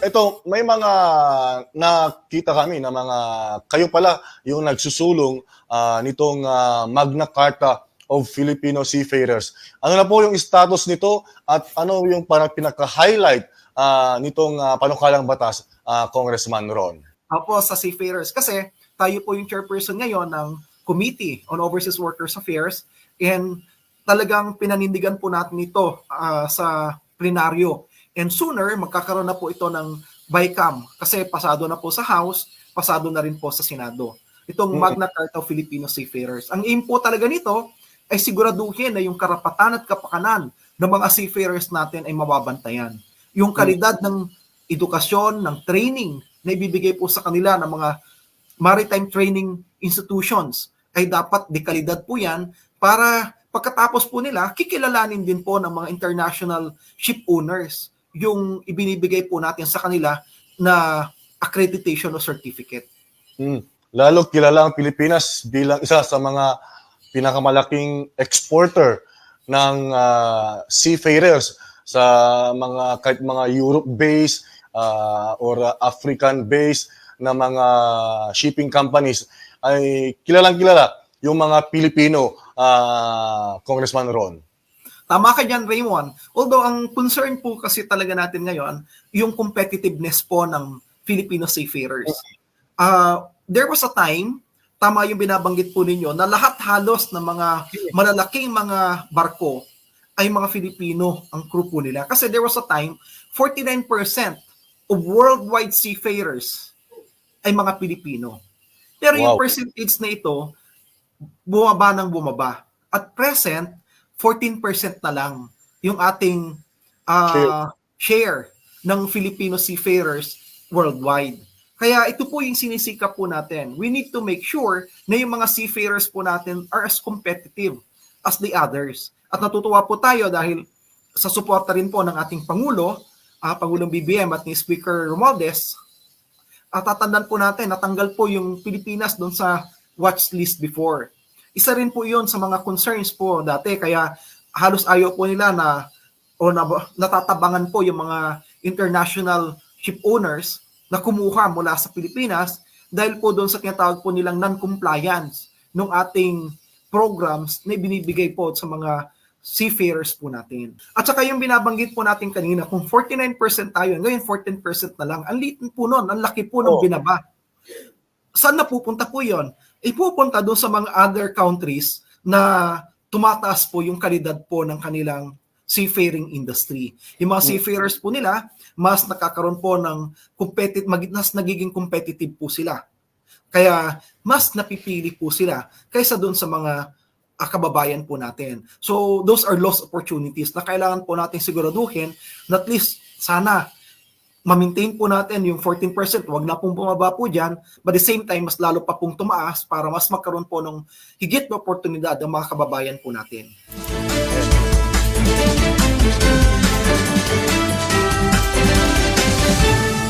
ito, may mga nakita kami na mga kayo pala yung nagsusulong ah, nitong ah, Magna Carta of Filipino Seafarers. Ano na po yung status nito at ano yung parang pinaka-highlight ah, nitong ah, panukalang batas, ah, Congressman Ron? Opo, sa Seafarers. Kasi tayo po yung chairperson ngayon ng Committee on Overseas Workers Affairs and talagang pinanindigan po natin ito ah, sa plenaryo. And sooner, magkakaroon na po ito ng BICAM kasi pasado na po sa House, pasado na rin po sa Senado. Itong. Magna Carta of Filipino Seafarers. Ang aim po talaga nito ay siguraduhin na yung karapatan at kapakanan ng mga seafarers natin ay mababantayan. Yung kalidad ng edukasyon, ng training na ibibigay po sa kanila ng mga maritime training institutions ay dapat dekalidad po yan para pagkatapos po nila, kikilalanin din po ng mga international ship owners yung ibinibigay po natin sa kanila na accreditation o certificate. Mm. Lalo kilala ang Pilipinas bilang isa sa mga pinakamalaking exporter ng ah, seafarers sa mga kahit mga Europe-based ah, or ah, African-based na mga shipping companies ay kilalang kilala yung mga Pilipino ah, Congressman Ron. Tama ka dyan, Raymond. Although ang concern po kasi talaga natin ngayon, yung competitiveness po ng Filipino seafarers. Uh, there was a time, tama yung binabanggit po ninyo, na lahat halos ng mga malalaking mga barko ay mga Filipino ang crew po nila. Kasi there was a time, 49% of worldwide seafarers ay mga Pilipino. Pero yung Wow. percentage na ito, bumaba ng bumaba. At present, 14% na lang yung ating ah, share ng Filipino seafarers worldwide. Kaya ito po yung sinisikap po natin. We need to make sure na yung mga seafarers po natin are as competitive as the others. At natutuwa po tayo dahil sa suporta rin po ng ating Pangulo, ah, Pangulong BBM at ni Speaker Romualdez, at tatandaan po natin, natanggal po yung Pilipinas doon sa watch list before. Isa rin po yun sa mga concerns po dati, kaya halos ayaw po nila na o na, natatabangan po yung mga international ship owners na kumuha mula sa Pilipinas dahil po doon sa tinatawag po nilang non-compliance ng ating programs na ibinibigay po sa mga seafarers po natin. At saka yung binabanggit po natin kanina, kung 49% tayo, ngayon 14% na lang, ang liit po nun, ang laki po ng Oo. binaba. Saan na pupunta po yon? Ipupunta doon sa mga other countries na tumataas po yung kalidad po ng kanilang seafaring industry. Yung mga Mm. seafarers po nila, mas nakakaroon po ng competitive, mas nagiging competitive po sila. Kaya mas napipili po sila kaysa doon sa mga ah, kababayan po natin. So those are lost opportunities na kailangan po natin siguraduhin na at least sana ma-maintain po natin yung 14%, wag na pong bumaba po dyan, but the same time, mas lalo pa pong tumaas para mas magkaroon po ng higit na oportunidad ang mga kababayan po natin.